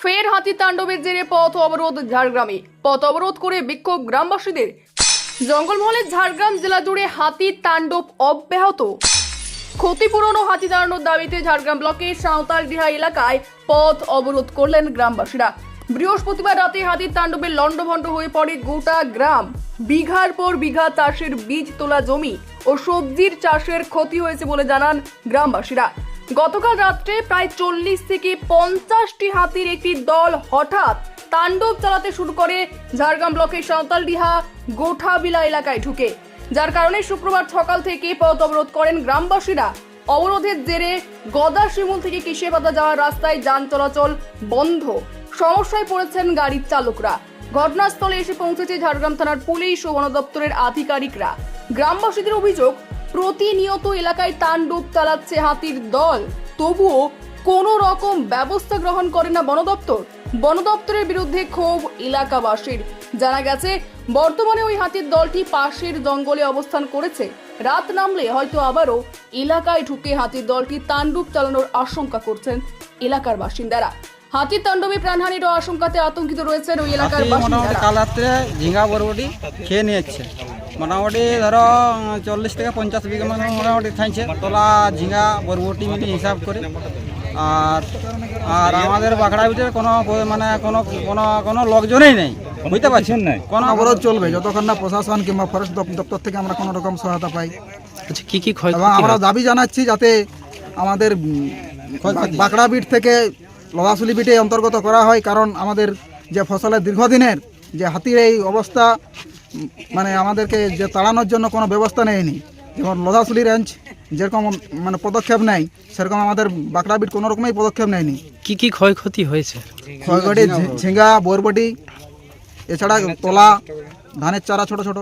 ফের হাতি তাণ্ডবের জেরে পথ অবরোধ ঝাড়গ্রামে। পথ অবরোধ করে বিক্ষোভ গ্রামবাসীদের। জঙ্গলমহলের ঝাড়গ্রাম জেলা জুড়ে হাতি তাণ্ডব অব্যাহত। ক্ষতিপূরণ ও হাতি তাড়ানোর দাবিতে ঝাড়গ্রাম ব্লকের সাঁওতালডিহা এলাকায় পথ অবরোধ করলেন গ্রামবাসীরা। বৃহস্পতিবার রাতে হাতির তাণ্ডবে লণ্ডভণ্ড হয়ে পড়ে গোটা গ্রাম। বিঘার পর বিঘা চাষের বীজ তোলা জমি ও সবজির চাষের ক্ষতি হয়েছে বলে জানান গ্রামবাসীরা। গতকাল রাত্রে প্রায় চল্লিশ থেকে পঞ্চাশটি হাতির একটি দল হঠাৎ তাণ্ডব চালাতে শুরু করে। ঝাড়গ্রাম ব্লকের সাঁওতালডিহা গোঠাবিলা এলাকায় ঢুকে। যার কারণে শুক্রবার সকাল থেকে পথ অবরোধ করেন গ্রামবাসীরা। অবরোধের জেরে গদা শিমুল থেকে কিসেপাতা যাওয়ার রাস্তায় যান চলাচল বন্ধ। সমস্যায় পড়েছেন গাড়ির চালকরা। ঘটনাস্থলে এসে পৌঁছেছে ঝাড়গ্রাম থানার পুলিশ ও বন দপ্তরের আধিকারিকরা। গ্রামবাসীদের অভিযোগ প্রতিনিয়ত এলাকায় তাণ্ডব চালাচ্ছে হাতির দল। তবুও কোনো রকম ব্যবস্থা গ্রহণ করে না বন দপ্তর বন দপ্তরের বিরুদ্ধে ক্ষোভ এলাকাবাসীর। জানা গেছে বর্তমানে ওই হাতির দলটি পাশের জঙ্গলে অবস্থান করেছে। রাত নামলে হয়তো আবারও এলাকায় ঢুকে হাতির দলটি তাণ্ডব চালানোর আশঙ্কা করছেন এলাকার বাসিন্দারা। হাতির তাণ্ডবে প্রাণহানির আশঙ্কাতে আতঙ্কিত রয়েছেন ওই এলাকার বাসিন্দারা। কাল রাত্রে ঝিঙ্গা বরবটি খেয়ে নিয়েছে। মোটামুটি ধরো চল্লিশ থেকে পঞ্চাশ বিঘা মানে মোটামুটি থাকছে তোলা ঝিঙ্গা বরবটি মিলে হিসাব করে। আর আর আমাদের বাঁকড়া ভিতরে কোনো মানে কোনো কোনো কোনো লোকজনই নেই। বুঝতে পারছেন? না কোনো অবরোধ চলবে যতক্ষণ না প্রশাসন কিংবা ফরেস্ট দপ্তর থেকে আমরা কোনো রকম সহায়তা পাই। আচ্ছা কি কি ক্ষয় এবং আমরা দাবি জানাচ্ছি যাতে আমাদের বাঁকড়া বিট থেকে লদাশুলি বিটে অন্তর্গত করা হয় কারণ আমাদের যে ফসলের দীর্ঘদিনের যে হাতির এই অবস্থা মানে আমাদেরকে যে তাড়ানোর জন্য কোনো ব্যবস্থা নেয়নি। যেমন লোধাশুলি রেঞ্জ যেরকম মানে পদক্ষেপ নেয় সেরকম আমাদের বাঁকড়াবিট কোনো রকমই পদক্ষেপ নেয়নি। কি কি ক্ষয়ক্ষতি হয়েছে? ক্ষয়ক্ষতি ঝিঙ্গা বরবটি এছাড়া তোলা ধানের চারা ছোট ছোট।